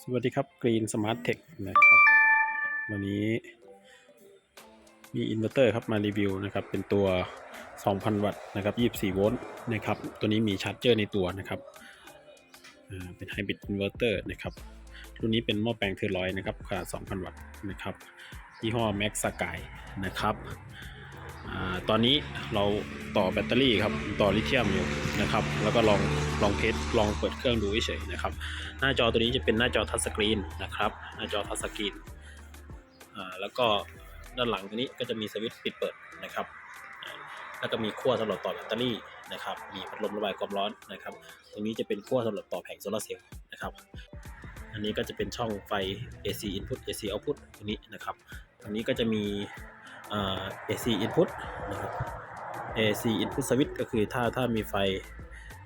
สวัสดีครับกรีนสมาร์ทเทคนะครับ วันนี้มีอินเวอร์เตอร์ครับมารีวิวนะครับ เป็นตัว 2,000 วัตต์นะครับ 24 โวลต์นะครับ ตัวนี้มีชาร์จเจอร์ในตัวนะครับ เป็นไฮบริดอินเวอร์เตอร์นะครับ รุ่นนี้เป็นหม้อแปลงเทอร์ลอยนะครับขนาด 2,000 วัตต์นะครับยี่ห้อ Max Sky นะครับ ตอนนี้เราต่อแบตเตอรี่ครับต่อลิเธียมอยู่นะครับ แล้วก็ลองลองเทสลองเปิดเครื่องดูเฉยๆนะครับ หน้าจอตัวนี้จะเป็นหน้าจอทัชสกรีนนะครับ หน้าจอทัชสกรีนแล้วก็ด้านหลังตัวนี้ก็จะมีสวิตช์ปิดเปิดนะครับ แล้วก็มีขั้วสำหรับต่อแบตเตอรี่นะครับ มีพัดลมระบายความร้อนนะครับ ตรงนี้จะเป็นขั้วสำหรับต่อแผงโซลาร์เซลล์นะครับ อันนี้ก็จะเป็นช่องไฟ AC input AC output ตรงนี้นะครับ ตรงนี้ก็จะมี AC input นะครับ AC input switch ก็คือถ้าถ้ามีไฟ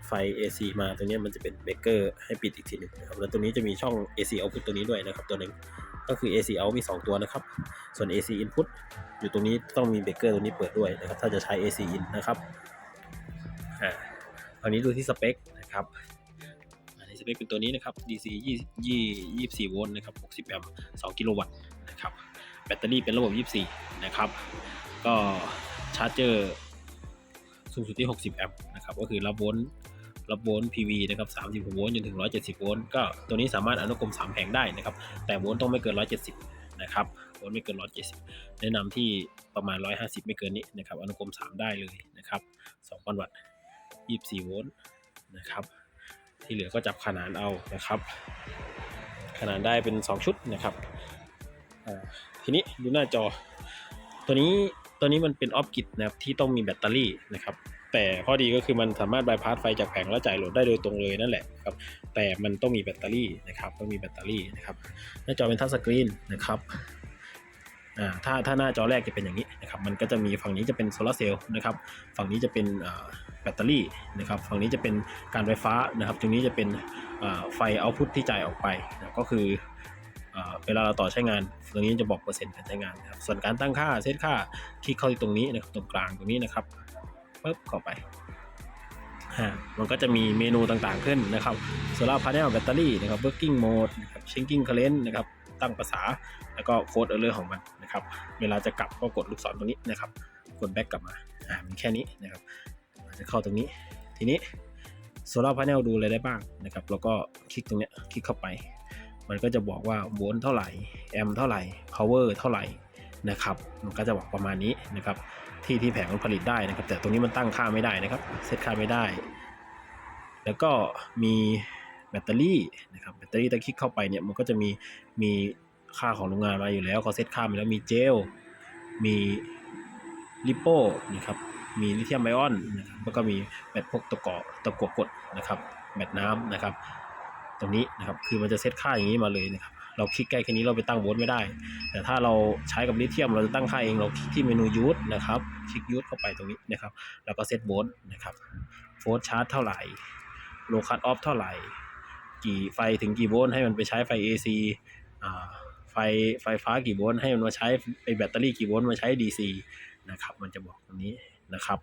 ไฟ AC มาตรงนี้มันจะเป็นเบรกเกอร์ให้ปิดอีกทีหนึงนะครับแล้วตัวนี้จะมีช่อง AC output ตัวนี้ด้วยนะครับตัวหนึ่งก็คือ AC out มี 2 ตัวนะครับ ส่วน AC input อยู่ตรงนี้ต้องมีเบรกเกอร์ตัวนี้เปิดด้วยนะครับถ้าจะใช้ AC in นะครับอ่าตอนนี้ดูที่สเปคนะครับอันนี้สเปคเป็นตัวนี้นะครับ DC 20 24โวลต์นะครับ60แอมป์2กิโลวัตต์นะครับ แบตเตอรี่เป็นระบบ 24 นะครับ ก็ชาร์จเจอร์สูงสุดที่ 60 แอมป์นะครับ ก็คือรับโวลต์รับโวลต์ PV นะครับ 36 โวลต์จนถึง 170 โวลต์ ก็ตัวนี้สามารถอนุกรม 3 แผงได้นะครับ แต่โวลต์ต้องไม่เกิน 170 นะครับ โวลต์ไม่เกิน 170 แนะนำที่ประมาณ 150 ไม่เกินนี้นะครับ อนุกรม 3 ได้เลยนะครับ 2,000 วัตต์ 24 โวลต์นะครับ ที่เหลือก็จับขนานเอานะครับ ขนานได้เป็น 2 ชุดนะครับ ทีนี้ดูหน้าจอ ตัวนี้ตัวนี้มันเป็นออฟกิตนะครับที่ต้องมีแบตเตอรี่นะครับ แต่ข้อดีก็คือมันสามารถบายพาสไฟจากแผงแล้วจ่ายโหลดได้โดยตรงเลยนั่นแหละครับ แต่มันต้องมีแบตเตอรี่นะครับต้องมีแบตเตอรี่นะครับ หน้าจอเป็นทัชสกรีนนะครับอ่าถ้าถ้าหน้าจอแรกจะเป็นอย่างนี้นะครับมันก็จะมีฝั่งนี้จะเป็นโซลาร์เซลล์นะครับฝั่งนี้จะเป็นแบตเตอรี่นะครับฝั่งนี้จะเป็นการไฟฟ้านะครับตรงนี้จะเป็นไฟเอาพุทที่จ่ายออกไป ก็คือ เวลาเราต่อใช้งาน ตรงนี้จะบอกเปอร์เซ็นต์การใช้งานนะครับส่วนการตั้งค่าเซตค่าคลิกเข้าที่ตรงนี้นะครับตรงกลางตรงนี้นะครับปึ๊บเข้าไปฮะมันก็จะมีเมนูต่างๆขึ้นนะครับ solar panel แบตเตอรี่นะครับ working mode นะครับ changing current นะครับตั้งภาษาแล้วก็โค้ดเออร์ของมันนะครับ เวลาจะกลับก็กดลูกศรตรงนี้นะครับ กด back กลับมาอ่ามีแค่นี้นะครับจะเข้าตรงนี้ ทีนี้ solar panel ดูอะไรได้บ้างนะครับ แล้วก็คลิกตรงเนี้ยคลิกเข้าไป มันก็จะบอกว่าโวลต์เท่าไหร่แอมป์เท่าไหร่ power เท่าไหร่นะครับ มันก็จะบอกประมาณนี้นะครับ ที่ที่แผงมันผลิตได้นะครับ แต่ตรงนี้มันตั้งค่าไม่ได้นะครับ เซตค่าไม่ได้ แล้วก็มีแบตเตอรี่นะครับ แบตเตอรี่ถ้าคลิกเข้าไปเนี่ยมันก็จะมีมีค่าของโรงงานมาอยู่แล้วเขาเซตค่ามาแล้วมีเจล มีลิโป้นะครับ มีลิเธียมไอออนนะครับแล้วก็มีแบตพวกตะกอตะกัวกดนะครับ แบตน้ำนะครับ ตรงนี้นะครับคือมันจะเซตค่าอย่างนี้มาเลยนะครับเราคลิกใกล้แค่นี้เราไปตั้งโวลต์ไม่ได้ แต่ถ้าเราใช้กับลิเธียมเราจะตั้งค่าเองเราคลิกที่เมนูยูทนะครับคลิกยูทเข้าไปตรงนี้นะครับแล้วก็เซตโวลต์นะครับโฟลชาร์จเท่าไหร่โลคัตออฟเท่าไหร่ กี่ไฟถึงกี่โวลต์ให้มันไปใช้ไฟ AC อ่าไฟไฟฟ้ากี่โวลต์ให้มันมาใช้ไอแบตเตอรี่กี่โวลต์มาใช้ DC นะครับมันจะบอกตรงนี้นะครับ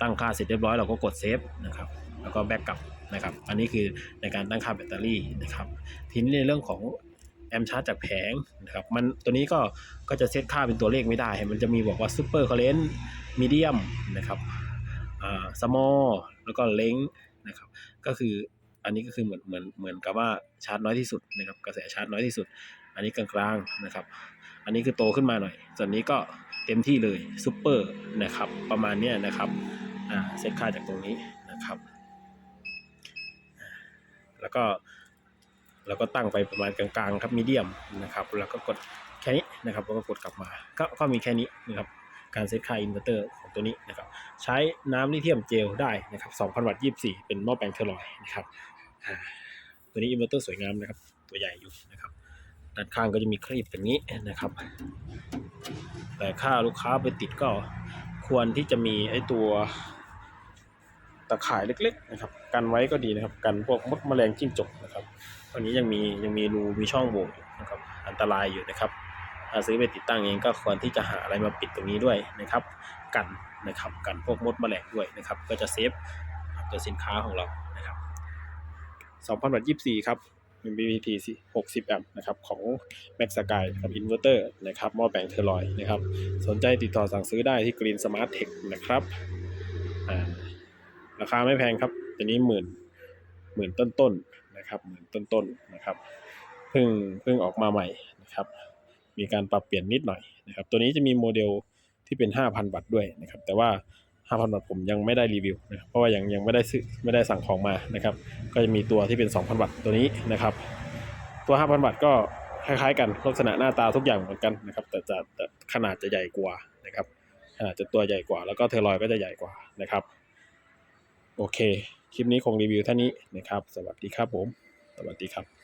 ตั้งค่าเสร็จเรียบร้อยเราก็กดเซฟนะครับ แล้วก็แบ็กกลับนะครับ อันนี้คือในการตั้งค่าแบตเตอรี่นะครับ ทีนี้ในเรื่องของแอมชาร์จจากแผงนะครับ มันตัวนี้ก็ก็จะเซตค่าเป็นตัวเลขไม่ได้ มันจะมีบอกว่าซูเปอร์คอร์เรนต์มีเดียมนะครับอ่าสมอลแล้วก็เล้งนะครับ ก็คืออันนี้ก็คือเหมือนเหมือนเหมือนกับว่าชาร์จน้อยที่สุดนะครับ กระแสชาร์จน้อยที่สุด อันนี้กลางๆนะครับ อันนี้คือโตขึ้นมาหน่อย ส่วนนี้ก็เต็มที่เลยซูเปอร์นะครับ ประมาณนี้นะครับอ่าเซตค่าจากตรงนี้นะครับ แล้วก็แล้วก็ตั้งไปประมาณกลางๆครับมีเดียมนะครับ แล้วก็กดแค่นี้นะครับแล้วก็กดกลับมาก็ก็มีแค่นี้นะครับการเซตค่าอินเวอร์เตอร์ของตัวนี้นะครับใช้น้ำลิเธียมเจลได้นะครับ2,000 วัตต์ 24 เป็นหม้อแปลงเทอร์ลอยนะครับตัวนี้อินเวอร์เตอร์สวยงามนะครับ ตัวใหญ่อยู่นะครับด้านข้างก็จะมีครีบอย่างนี้นะครับ แต่ถ้าลูกค้าไปติดก็ควรที่จะมีไอ้ตัว ตะข่ายเล็กๆนะครับกันไว้ก็ดีนะครับกันพวกมดแมลงจิ้งจกนะครับตอนนี้ยังมียังมีรูมีช่องโหว่อยู่นะครับอันตรายอยู่นะครับถ้าซื้อไปติดตั้งเองก็ควรที่จะหาอะไรมาปิดตรงนี้ด้วยนะครับ กันนะครับกันพวกมดแมลงด้วยนะครับ ก็จะเซฟตัวสินค้าของเรานะครับ2,000วัตต์24 ครับ MPPT 60 แอมป์นะครับของ Max Sky นะครับอินเวอร์เตอร์นะครับหม้อแปลงเทอร์ลอยนะครับ สนใจติดต่อสั่งซื้อได้ที่ Green Smart Tech นะครับอ่า ราคาไม่แพงครับตัวนี้หมื่นหมื่นต้นๆนนะครับหมื่นต้นๆนนะครับเพิ่งเพิ่งออกมาใหม่นะครับ มีการปรับเปลี่ยนนิดหน่อยนะครับ ตัวนี้จะมีโมเดลที่เป็น 5,000 วัตต์ด้วยนะครับ แต่ว่า 5,000 วัตต์ผมยังไม่ได้รีวิวนะครับเพราะว่ายังยังไม่ได้ซื้อไม่ได้สั่งของมานะครับ ก็จะมีตัวที่เป็น 2,000 วัตต์ตัวนี้นะครับ ตัว 5,000 วัตต์ก็คล้ายๆกันลักษณะหน้าตาทุกอย่างเหมือนกันนะครับ แต่จะแต่ขนาดจะใหญ่กว่านะครับขนาดจะตัวใหญ่กว่า แล้วก็เทอร์ลอยก็จะใหญ่กว่านะครับ โอเค คลิปนี้คงรีวิวเท่านี้นะครับ สวัสดีครับผม สวัสดีครับ